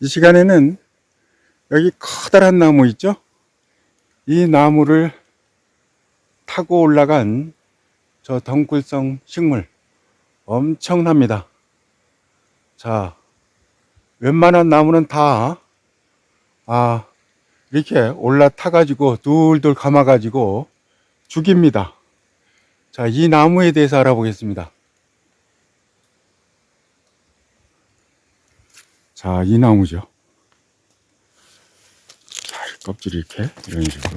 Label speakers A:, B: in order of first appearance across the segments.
A: 이 시간에는 여기 커다란 나무 있죠? 이 나무를 타고 올라간 저 덩굴성 식물 엄청납니다. 자, 웬만한 나무는 다, 아, 이렇게 올라타가지고 둘둘 감아가지고 죽입니다. 자, 이 나무에 대해서 알아보겠습니다. 자, 이 나무죠. 자, 이 껍질이 이렇게 이런 식으로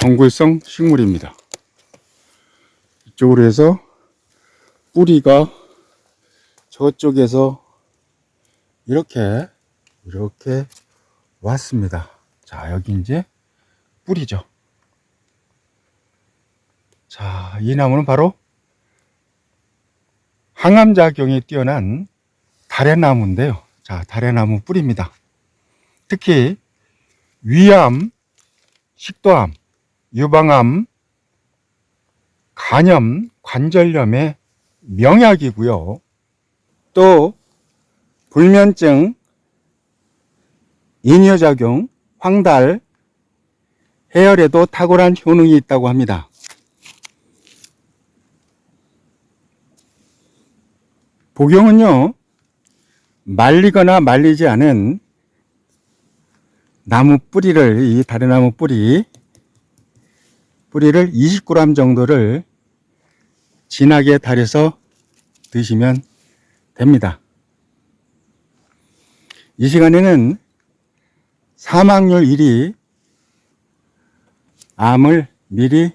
A: 덩굴성 식물입니다. 이쪽으로 해서 뿌리가 저쪽에서 이렇게 이렇게 왔습니다. 자, 여기 이제 뿌리죠. 자, 이 나무는 바로 항암작용이 뛰어난 다래나무인데요. 자, 다래나무 뿌리입니다. 특히 위암, 식도암, 유방암, 간염, 관절염의 명약이고요. 또 불면증, 이뇨작용, 황달, 해열에도 탁월한 효능이 있다고 합니다. 복용은요, 말리거나 말리지 않은 나무 뿌리를, 이 다래나무 뿌리, 뿌리를 20g 정도를 진하게 달여서 드시면 됩니다. 이 시간에는 사망률 1위 암을 미리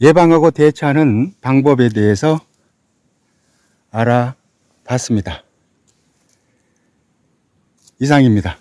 A: 예방하고 대처하는 방법에 대해서 알아봤습니다. 이상입니다.